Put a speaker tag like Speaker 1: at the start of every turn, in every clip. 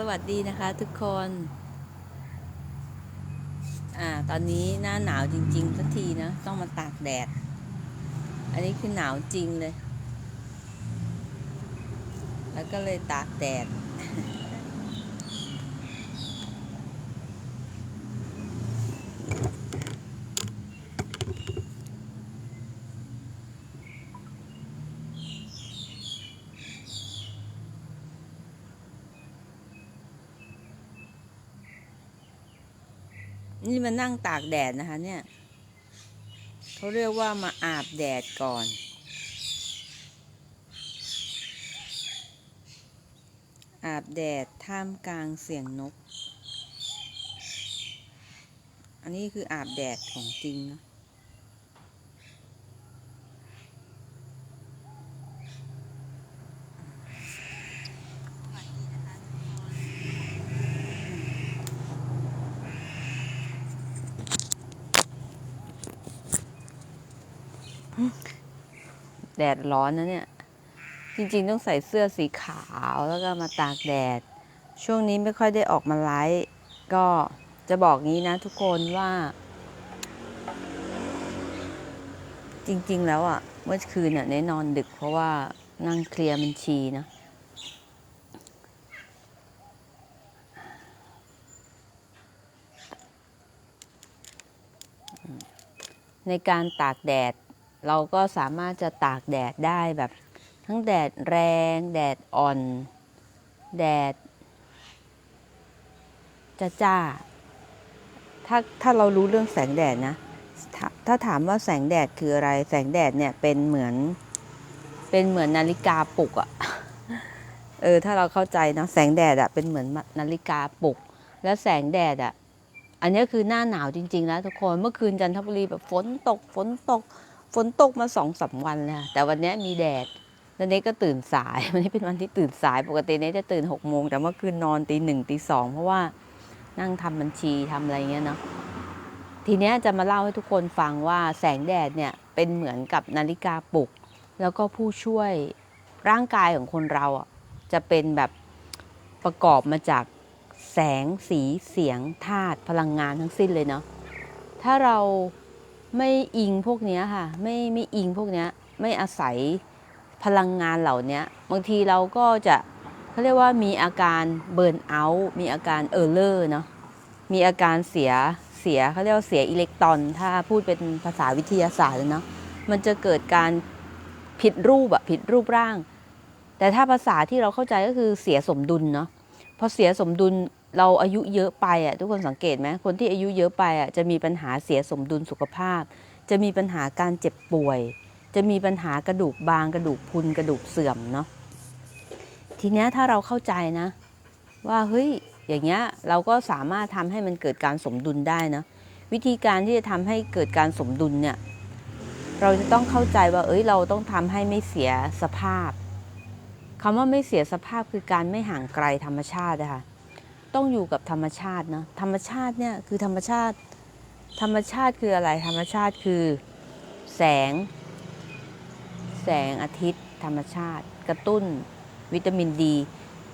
Speaker 1: สวัสดีนะคะทุกคน อ่า ตอนนี้หน้าหนาวจริงๆสักทีนะ ต้องมาตากแดด อันนี้คือหนาวจริงเลย แล้วก็เลยตากแดด นี่มานั่งตากแดดนะคะ เนี่ยเขาเรียกว่ามาอาบแดดก่อน อาบแดดท่ามกลางเสียงนก อันนี้คืออาบแดดของจริงเนาะ แดดร้อนนะเนี่ย จริงๆต้องใส่เสื้อสีขาวแล้วก็มาตากแดด ช่วงนี้ไม่ค่อยได้ออกมาไลฟ์ก็จะบอกงี้นะทุกคนว่า จริงๆแล้วอะ่ะ เมื่อคืนเนี่ยได้นอนดึกเพราะว่านั่งเคลียร์บัญชีนะในการตากแดด เราก็สามารถจะตากแดดได้แบบทั้งแดดแรง แดดอ่อน แดดจ้าจ้าถ้าถ้าเรารู้เรื่องแสงแดดนะถ้าถ้าถามว่าแสงแดดคืออะไร แสงแดดเนี่ยเป็นเหมือน เป็นเหมือนนาฬิกาปลุกอะเออถ้าเราเข้าใจนะแสงแดดอะเป็นเหมือนนาฬิกาปลุก แล้วแสงแดดอะอันนี้คือหน้าหนาวจริง ๆ แล้วทุกคนเมื่อคืนจันทบุรีแบบฝนตกฝนตก ฝนตกมาสองสามวันแล้วแต่วันนี้มีแดดแล้วเน็กก็ตื่นสายวันนี้เป็นวันที่ตื่นสายปกติเน็กจะตื่นหกโมงแต่เมื่อคืนนอนตีหนึ่งตีสองเพราะว่านั่งทำบัญชีทำอะไรเงี้ยเนาะทีเนี้ยจะมาเล่าให้ทุกคนฟังว่าแสงแดดเนี่ยเป็นเหมือนกับนาฬิกาปลุก แล้วก็ผู้ช่วยร่างกายของคนเราอะจะเป็นแบบประกอบมาจากแสงสีเสียงธาตุพลังงานทั้งสิ้นเลยเนาะถ้าเรา ไม่อิงพวกนี้ค่ะ ไม่ไม่อิงพวกนี้ไม่อาศัยพลังงานเหล่านี้บางทีเราก็จะเขาเรียกว่ามีอาการเบิร์นเอาท์มีอาการเออร์เลอร์เนาะมีอาการเสียเสียเขาเรียกว่าเสียอิเล็กตรอน ถ้าพูดเป็นภาษาวิทยาศาสตร์เนาะมันจะเกิดการผิดรูปอะผิดรูปร่าง แต่ถ้าภาษาที่เราเข้าใจก็คือเสียสมดุลเนาะพอเสียสมดุล เราอายุเยอะไปอะทุกคนสังเกตไหมคนที่อายุเยอะไปอะจะมีปัญหาเสียสมดุลสุขภาพ จะมีปัญหาการเจ็บป่วย จะมีปัญหากระดูกบาง กระดูกพุนกระดูกเสื่อมเนาะทีเนี้ยถ้าเราเข้าใจนะ ว่าเฮ้ยอย่างเงี้ยเราก็สามารถทำให้มันเกิดการสมดุลได้นะวิธีการที่จะทำให้เกิดการสมดุลเนี่ยเราจะต้องเข้าใจว่า เอ้ยเราต้องทำให้ไม่เสียสภาพคำว่าไม่เสียสภาพคือการไม่ห่างไกลธรรมชาตินะคะ ต้องอยู่กับธรรมชาตินะธรรมชาติเนี่ยคือธรรมชาติ ธรรมชาติคืออะไร ธรรมชาติคือ แสง แสงอาทิตย์ ธรรมชาติ กระตุ้นวิตามินดี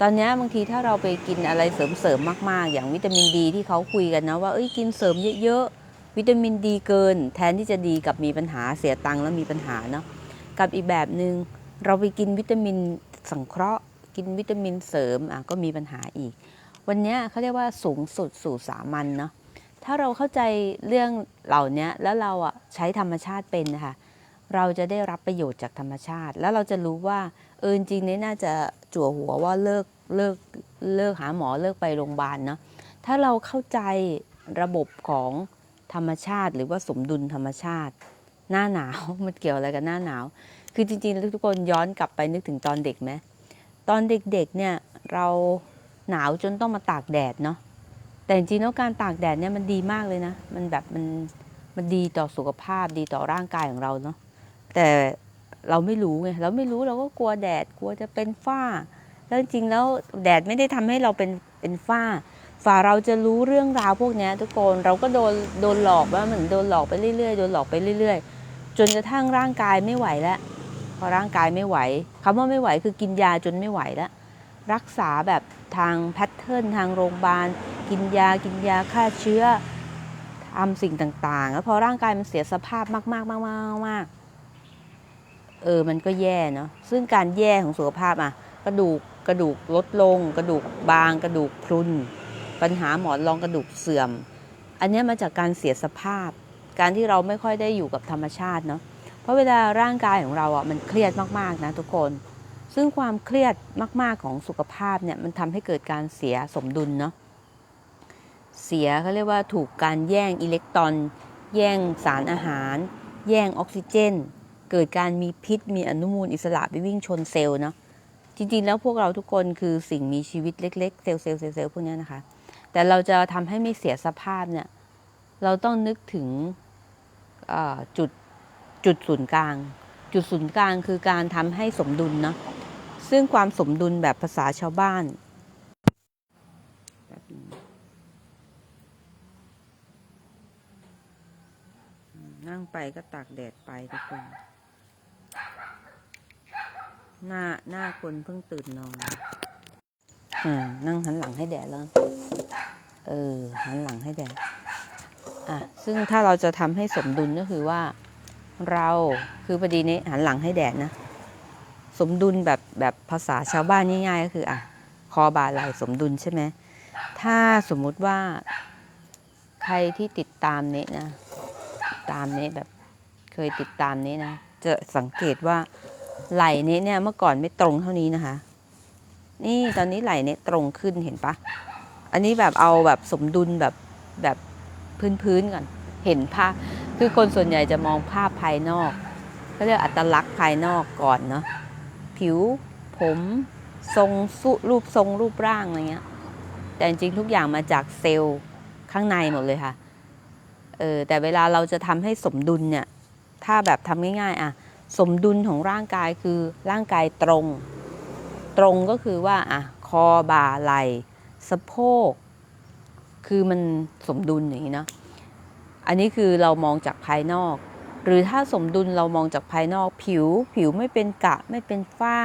Speaker 1: ตอนนี้บางทีถ้าเราไปกินอะไรเสริมๆมาก ๆ อย่างวิตามินดีที่เขาคุยกันนะว่าเอ้ยกินเสริมเยอะๆวิตามินดีเกิน แทนที่จะดีกับมีปัญหาเสียตังค์แล้วมีปัญหาเนาะกับอีกแบบหนึง่งเราไปกินวิตามินสังเคราะห์ กินวิตามินเสริมอะก็มีปัญหาอีก วันนี้เขาเรียกว่าสูงสุดสู่สามัญเนาะถ้าเราเข้าใจเรื่องเหล่านี้แล้วเราอะใช้ธรรมชาติเป็นนะคะเราจะได้รับประโยชน์จากธรรมชาติ แล้วเราจะรู้ว่าเออจริงๆนี่น่าจะจั่วหัวว่าเลิกเลิกเลิกหาหมอเลิกไปโรงพยาบาลเนาะถ้าเราเข้าใจระบบของธรรมชาติ หรือว่าสมดุลธรรมชาติ หน้าหนาวมันเกี่ยวอะไรกับหน้าหนาว คือจริงๆทุกคนย้อนกลับไปนึกถึงตอนเด็กไหมตอนเด็กๆเนี่ยเรา หนาวจนต้องมาตากแดดเนาะแต่จริงๆแล้วการตากแดดเนี่ยมันดีมากเลยนะ มันแบบมันมันดีต่อสุขภาพดีต่อร่างกายของเราเนาะแต่เราไม่รู้ไงเราไม่รู้เราก็กลัวแดดกลัวจะเป็นฝ้า แล้วจริงๆแล้วแดดไม่ได้ทำให้เราเป็นเป็นฝ้าฝ่าเราจะรู้เรื่องราวพวกนี้ทุกคนเราก็โดนโดนหลอกว่าเหมือนโดนหลอกไปเรื่อยๆโดนหลอกไปเรื่อยๆ จนกระทั่งร่างกายไม่ไหวแล้วพอร่างกายไม่ไหวคำว่าไม่ไหวคือกินยาจนไม่ไหวแล้ว รักษาแบบทางแพทเทิร์นทางโรงพยาบาล กินยากินยาฆ่าเชื้อทำสิ่งต่างๆ แล้วพอร่างกายมันเสียสภาพมากๆมากๆมากเออมันก็แย่เนาะซึ่งการแย่ของสุขภาพอะกระดูกกระดูกลดลง กระดูกบาง กระดูกพรุน ปัญหาหมอนรองกระดูกเสื่อม อันนี้มาจากการเสียสภาพ การที่เราไม่ค่อยได้อยู่กับธรรมชาติเนาะเพราะเวลาร่างกายของเราอะมันเครียดมากๆนะทุกคน ซึ่งความเครียดมากๆของสุขภาพเนี่ยมันทำให้เกิดการเสียสมดุลเนาะเสียเขาเรียกว่าถูกการแย่งอิเล็กตรอน แย่งสารอาหาร แย่งออกซิเจน เกิดการมีพิษ มีอนุมูลอิสระไปวิ่งชนเซลล์เนาะจริงๆ แล้วพวกเราทุกคนคือสิ่งมีชีวิตเล็กๆ เซลล์เซลล์เซลล์เซลพวกนี้นะคะ แต่เราจะทำให้ไม่เสียสภาพเนี่ยเราต้องนึกถึงจุดจุดศูนย์กลาง จุดศูนย์กลางคือการทำให้สมดุลเนาะ ซึ่งความสมดุลแบบภาษาชาวบ้านนั่งไปก็ตากแดดไปทุกคน หน้าหน้าคนเพิ่งตื่นนอนอ่านั่งหันหลังให้แดดแล้ว เออ หันหลังให้แดด อะ ซึ่งถ้าเราจะทำให้สมดุลก็คือว่า เราคือพอดีนี้หันหลังให้แดดนะ มดุลแบบแบบภาษาชาวบ้านง่ายๆ ก็คืออะคอบ่าไหล่สมดุลใช่ไหมถ้าสมมุติว่าใครที่ติดตามเนี้นะตามเนี้แบบเคยติดตามเนี้นะจะสังเกตว่าไหล่เนี้เนี่ยเมื่อก่อนไม่ตรงเท่านี้นะคะ นี่ตอนนี้ไหล่เนี้ตรงขึ้นเห็นปะอันนี้แบบเอาแบบสมดุลแบบแบบพื้นๆก่อนเห็นภาพคือคนส่วนใหญ่จะมองภาพภายนอกเขาเรียกอัตลักษณ์ภายนอกก่อนเนาะ ผิว ผมทรงสุรูปทรงรูปร่างอะไรเงี้ย แต่จริงทุกอย่างมาจากเซลล์ข้างในหมดเลยค่ะ เออแต่เวลาเราจะทำให้สมดุลเนี่ย ถ้าแบบทำง่ายๆอะสมดุลของร่างกายคือร่างกายตรง ตรงก็คือว่าอะคอบ่าไหล่สะโพก คือมันสมดุลอย่างนี้เนาะ อันนี้คือเรามองจากภายนอก หรือถ้าสมดุลเรามองจากภายนอกผิว ผิวไม่เป็นกะไม่เป็นฝ้า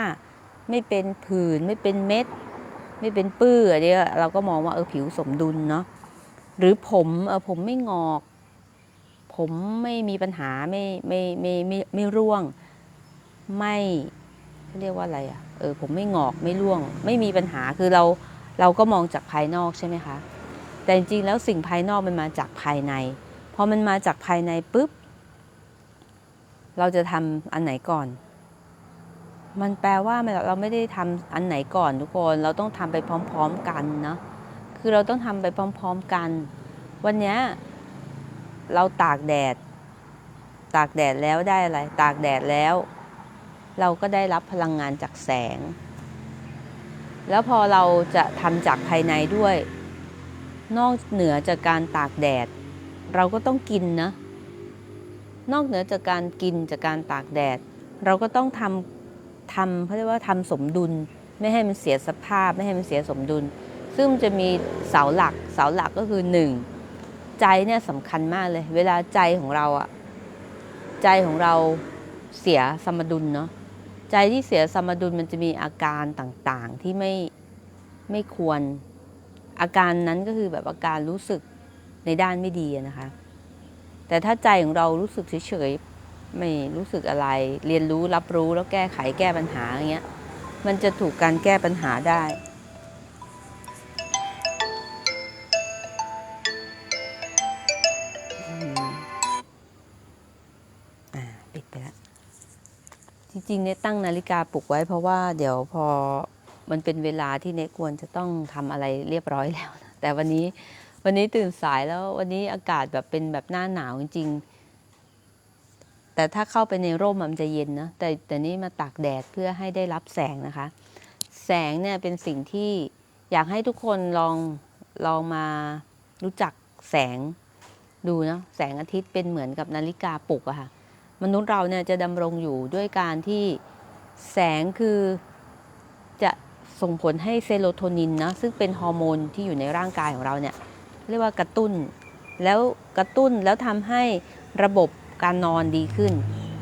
Speaker 1: ไม่เป็นผื่นไม่เป็นเม็ด ไม่เป็นปื้ออันนี้เราก็มองว่าเออผิวสมดุลเนาะหรือผมเออผมไม่งอก ผมไม่มีปัญหาไม่ไม่ไม่ไม่ไม่ร่วง ไม่เขาเรียกว่าอะไรอะ่ะเออผมไม่งอกไม่ร่วง ไม่มีปัญหาคือเราเราก็มองจากภายนอกใช่ไหมคะแต่จริงๆแล้วสิ่งภายนอกมันมาจากภายในพอมันมาจากภายในปุ๊บ เราจะทำอันไหนก่อน มันแปลว่าเราไม่ได้ทำอันไหนก่อนทุกคน เราต้องทำไปพร้อม ๆกันเนาะคือเราต้องทำไปพร้อม ๆกัน วันนี้เราตากแดด ตากแดดแล้วได้อะไร ตากแดดแล้ว เราก็ได้รับพลังงานจากแสง แล้วพอเราจะทำจากภายในด้วย นอกเหนือจากการตากแดด เราก็ต้องกินนะ นอกเหนือจากการกินจากการตากแดด เราก็ต้องทำทำเขาเรียกว่าทำสมดุล ไม่ให้มันเสียสภาพ ไม่ให้มันเสียสมดุล ซึ่งจะมีเสาหลัก เสาหลักก็คือหนึ่งใจเนี่ยสำคัญมากเลย เวลาใจของเราอะใจของเราเสียสมดุลเนาะใจที่เสียสมดุลมันจะมีอาการต่างๆที่ไม่ไม่ควร อาการนั้นก็คือแบบอาการรู้สึกในด้านไม่ดีนะคะ แต่ถ้าใจของเรารู้สึกเฉยๆไม่รู้สึกอะไร เรียนรู้รับรู้แล้วแก้ไขแก้ปัญหาอย่างเงี้ยมันจะถูกการแก้ปัญหาได้อ่าปิดไปแล้วจริงๆเนี่ยตั้งนาฬิกาปลุกไว้เพราะว่าเดี๋ยวพอมันเป็นเวลาที่เนควรจะต้องทำอะไรเรียบร้อยแล้ว แต่วันนี้ วันนี้ตื่นสายแล้ววันนี้อากาศแบบเป็นแบบหน้าหนาวจริงๆ แต่ถ้าเข้าไปในร่มมันจะเย็นนะ แต่แต่นี่มาตากแดดเพื่อให้ได้รับแสงนะคะ แสงเนี่ยเป็นสิ่งที่อยากให้ทุกคนลองลองมารู้จักแสงดูนะแสงอาทิตย์เป็นเหมือนกับนาฬิกาปลุกอะค่ะ มนุษย์เราเนี่ยจะดำรงอยู่ด้วยการที่แสงคือจะส่งผลให้เซโรโทนินนะซึ่งเป็นฮอร์โมนที่อยู่ในร่างกายของเราเนี่ย เรียกว่ากระตุ้น แล้วกระตุ้นแล้วทำให้ระบบการนอนดีขึ้น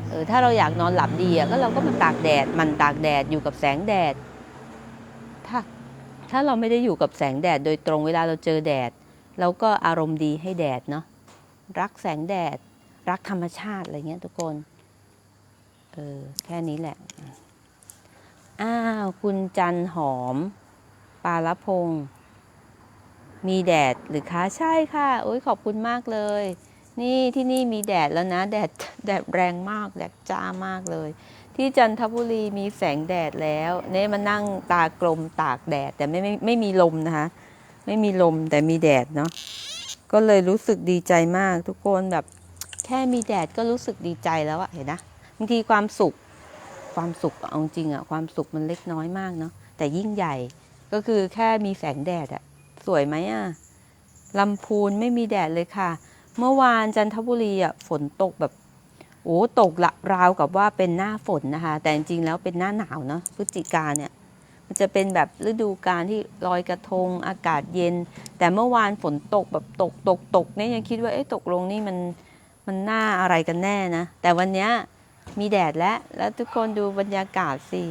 Speaker 1: เออถ้าเราอยากนอนหลับดีอะก็เราก็มาตากแดดมันตากแดดอยู่กับแสงแดด ถ้าถ้าเราไม่ได้อยู่กับแสงแดดโดยตรงเวลาเราเจอแดดเราก็อารมณ์ดีให้แดดเนาะรักแสงแดด รักธรรมชาติอะไรเงี้ยทุกคนเออแค่นี้แหละ อ้าว คุณจันหอม ปาลพงศ์ มีแดดหรือคะใช่ค่ะโอ้ยขอบคุณมากเลย นี่ที่นี่มีแดดแล้วนะ แดดแดดแรงมากแดดจ้ามากเลย ที่จันทบุรีมีแสงแดดแล้วเนี่ยมานั่งตากลมตากแดดแต่ไม่ไม่ไม่มีลมนะคะ ไม่มีลมแต่มีแดดเนาะก็เลยรู้สึกดีใจมากทุกคนแบบ แค่มีแดดก็รู้สึกดีใจแล้วอะเห็นนะบางทีความสุขความสุขเอาจริงอะความสุขมันเล็กน้อยมากเนาะแต่ยิ่งใหญ่ก็คือแค่มีแสงแดดอะ สวยไหมอะลำพูนไม่มีแดดเลยค่ะ เมื่อวานจันทบุรีอะฝนตกแบบโอ้ตกละราวกับว่าเป็นหน้าฝนนะคะ แต่จริงๆแล้วเป็นหน้าหนาวเนาะพฤศจิกาเนี่ย มันจะเป็นแบบฤดูกาลที่ลอยกระทงอากาศเย็น แต่เมื่อวานฝนตกแบบตกตกตกเนี่ยยังคิดว่าเอ๊ะตกลงนี่มันมันหน้าอะไรกันแน่นะ แต่วันเนี้ยมีแดดแล้วแล้วทุกคนดูบรรยากาศสิ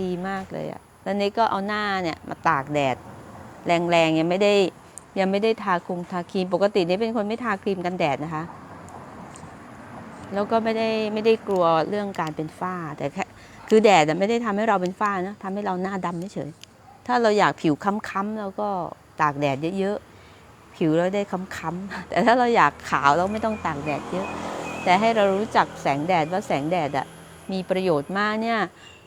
Speaker 1: ดีมากเลยอะแล้วนี้ก็เอาหน้าเนี่ยมาตากแดด แรงๆยังไม่ได้ยังไม่ได้ทาคุงทาครีมปกตินี่เป็นคนไม่ทาครีมกันแดดนะคะ แล้วก็ไม่ได้ไม่ได้กลัวเรื่องการเป็นฝ้า แต่แค่คือแดดไม่ได้ทำให้เราเป็นฝ้านะทำให้เราหน้าดำเฉยถ้าเราอยากผิวค้ำๆแล้วก็ตากแดดเยอะๆผิวเราได้ค้ำๆแต่ถ้าเราอยากขาวเราไม่ต้องตากแดดเยอะ แต่ให้เรารู้จักแสงแดดว่าแสงแดดอะมีประโยชน์มากเนี่ย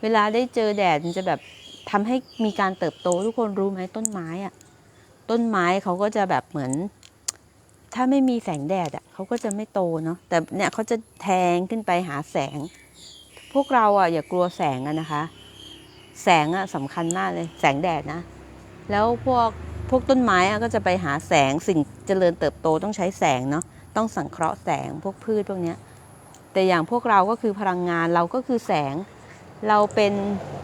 Speaker 1: เวลาได้เจอแดดมันจะแบบ ทำให้มีการเติบโตทุกคนรู้ไหมต้นไม้อะต้นไม้เขาก็จะแบบเหมือน ถ้าไม่มีแสงแดดอะเขาก็จะไม่โตเนาะแต่เนี่ยเขาจะแทงขึ้นไปหาแสง พวกเราอะอย่ากลัวแสงอะนะคะ แสงอะสำคัญมากเลยแสงแดดนะ แล้วพวกพวกต้นไม้อะก็จะไปหาแสงสิ่งเจริญเติบโตต้องใช้แสงเนาะต้องสังเคราะห์แสงพวกพืชพวกเนี้ยแต่อย่างพวกเราก็คือพลังงานเราก็คือแสง เราเป็น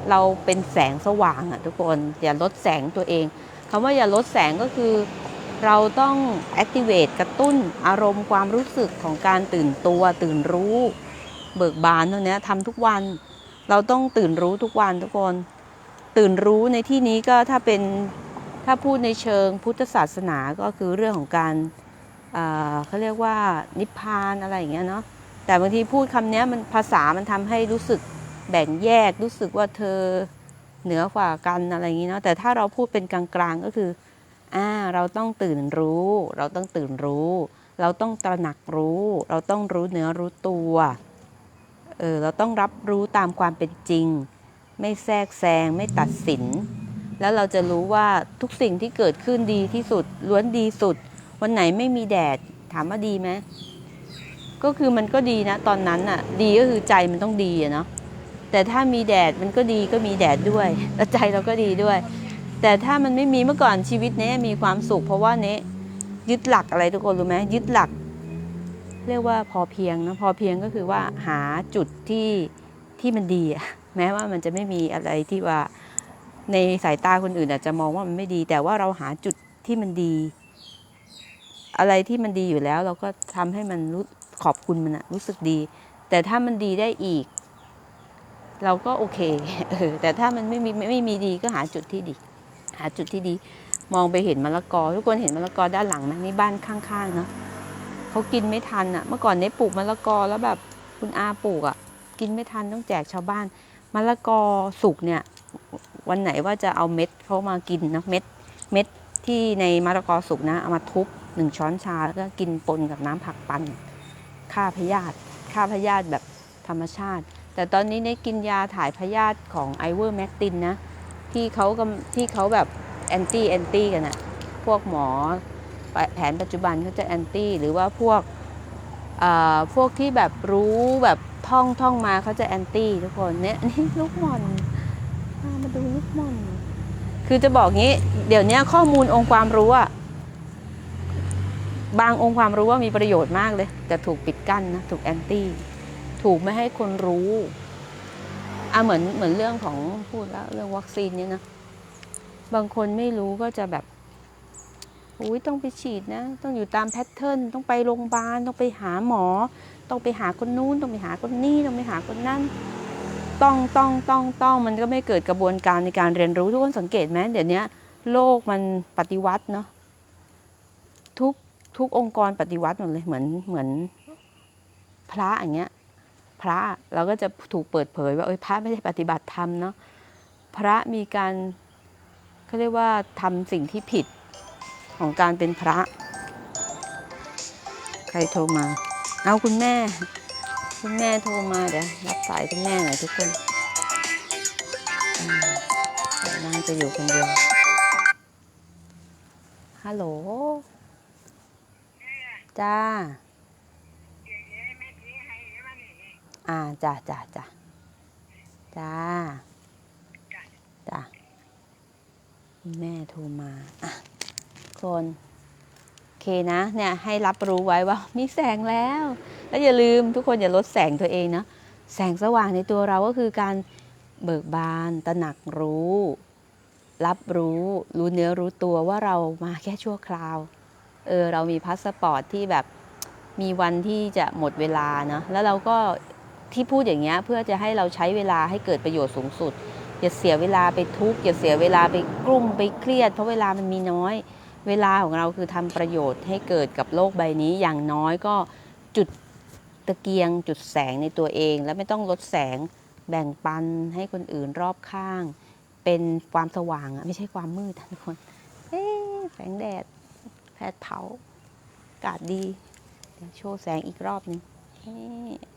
Speaker 1: เราเป็นแสงสว่างอะทุกคน อย่าลดแสงตัวเองคำว่าอย่าลดแสงก็คือ เราต้อง activate กระตุ้นอารมณ์ความรู้สึกของการตื่นตัว ตื่นรู้ เบิกบานตรงเนี้ยทำทุกวัน เราต้องตื่นรู้ทุกวันทุกคน ตื่นรู้ในที่นี้ก็ถ้าเป็นถ้าพูดในเชิงพุทธศาสนาก็คือเรื่องของการอ่าเขาเรียกว่านิพพานอะไรอย่างเงี้ยเนาะแต่บางทีพูดคำเนี้ยมันภาษามันทำให้รู้สึก แบ่งแยกรู้สึกว่าเธอเหนือกว่ากันอะไรอย่างงี้เนาะแต่ถ้าเราพูดเป็นกลางๆก็คืออ่าเราต้องตื่นรู้ เราต้องตื่นรู้ เราต้องตระหนักรู้ เราต้องรู้เนื้อรู้ตัวเออเราต้องรับรู้ตามความเป็นจริง ไม่แทรกแซงไม่ตัดสิน แล้วเราจะรู้ว่าทุกสิ่งที่เกิดขึ้นดีที่สุดล้วนดีสุด วันไหนไม่มีแดดถามว่าดีไหมก็คือมันก็ดีนะตอนนั้นน่ะ ดีก็คือใจมันต้องดีอะเนาะ แต่ถ้ามีแดดมันก็ดีก็มีแดดด้วยแล้วใจเราก็ดีด้วย แต่ถ้ามันไม่มีเมื่อก่อนชีวิตเนี้ยมีความสุข เพราะว่าเนี้ยยึดหลักอะไรทุกคนรู้ไหมยึดหลัก เรียกว่าพอเพียงนะพอเพียงก็คือว่าหาจุดที่ที่มันดีอะแม้ว่ามันจะไม่มีอะไรที่ว่าในสายตาคนอื่นอาจจะมองว่ามันไม่ดี แต่ว่าเราหาจุดที่มันดี อะไรที่มันดีอยู่แล้ว เราก็ทำให้มันรู้ขอบคุณมันอะรู้สึกดี แต่ถ้ามันดีได้อีก เราก็โอเคเออแต่ถ้ามันไม่มีไม่ไม่มีดีก็หาจุดที่ดี หาจุดที่ดี มองไปเห็นมะละกอ ทุกคนเห็นมะละกอด้านหลังไหมนี่บ้านข้างๆเนาะเขากินไม่ทันอะ่ะ เมื่อก่อนเนี้ปลูกมะละกอแล้วแบบคุณอาปลูกอะ่ะ กินไม่ทันต้องแจกชาวบ้านมะละกอสุกเนี่ย วันไหนว่าจะเอาเม็ดเขามากินนะเม็ดเม็ดที่ในมะละกอสุกนะเอามาทุบหนึ่งช้อนชาแล้วก็กินปนกับน้ำผักปันฆ่าพยาธิฆ่าพยาธิแบบธรรมชาติ แต่ตอนนี้เนี่ยกินยาถ่ายพยาธิของไอเวอร์แมกตินนะที่เขากำที่เขาแบบแอนตี้แอนตี้กันอะพวกหมอแผนปัจจุบันเขาจะแอนตี้หรือว่าพวกเอ่อพวกที่แบบรู้แบบท่องท่องมาเขาจะแอนตี้ทุกคนเนี่ยนี่ลูกหมอนมาดูลูกหมอนคือจะบอกงี้ เดี๋ยวนี้ข้อมูลองค์ความรู้อะบางองค์ความรู้ว่ามีประโยชน์มากเลย แต่ถูกปิดกั้นนะ ถูกแอนตี้ ถูกไม่ให้คนรู้อะเหมือนเหมือนเรื่องของพูดแล้วเรื่องวัคซีนเนี่ยนะ บางคนไม่รู้ก็จะแบบอุ้ยต้องไปฉีดนะ ต้องอยู่ตามแพทเทิร์นต้องไปโรงพยาบาลต้องไปหาหมอ ต้องไปหาคนนู้น ต้องไปหาคนนี้ต้องไปหาคนนั้นต้องต้องต้องต้องมันก็ไม่เกิดกระบวนการในการเรียนรู้ทุกคนสังเกตไหมเดี๋ยวนี้โลกมันปฏิวัติเนาะทุกทุกองค์กรปฏิวัติหมดเลยเหมือนเหมือนพระอย่างเงี้ย พระเราก็จะถูกเปิดเผยว่าเอ้ยพระไม่ได้ปฏิบัติธรรมเนาะพระมีการเขาเรียกว่าทำสิ่งที่ผิดของการเป็นพระ ใครโทรมา เอาคุณแม่ คุณแม่โทรมาเดี๋ยวรับสายคุณแม่หน่อยทุกคนนางจะอยู่คนเดียวฮัลโหลจ้า อ่าจ้าจ้าจ้าจ้าจ้าแม่โทรมาอะคนโอเคนะเนี่ยให้รับรู้ไว้ว่ามีแสงแล้ว แล้วอย่าลืมทุกคนอย่าลดแสงตัวเองนะแสงสว่างในตัวเราก็คือการเบิกบานตระหนักรู้ รับรู้รู้เนื้อรู้ตัวว่าเรามาแค่ชั่วคราวเออเรามีพาสปอร์ตที่แบบมีวันที่จะหมดเวลานะแล้วเราก็ ที่พูดอย่างเงี้ยเพื่อจะให้เราใช้เวลาให้เกิดประโยชน์สูงสุด อย่าเสียเวลาไปทุกข์อย่าเสียเวลาไปกลุ้มไปเครียด เพราะเวลามันมีน้อย เวลาของเราคือทำประโยชน์ให้เกิดกับโลกใบนี้อย่างน้อยก็จุดตะเกียงจุดแสงในตัวเอง แล้วไม่ต้องลดแสงแบ่งปันให้คนอื่นรอบข้าง เป็นความสว่างอะไม่ใช่ความมืดนทุกคนแสงแดดแผดเผาอากาศดีเดี๋ยวโชว์แสงอีกรอบหนึง นี่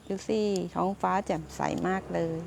Speaker 1: ดูสิท้องฟ้าแจ่มใสมากเลย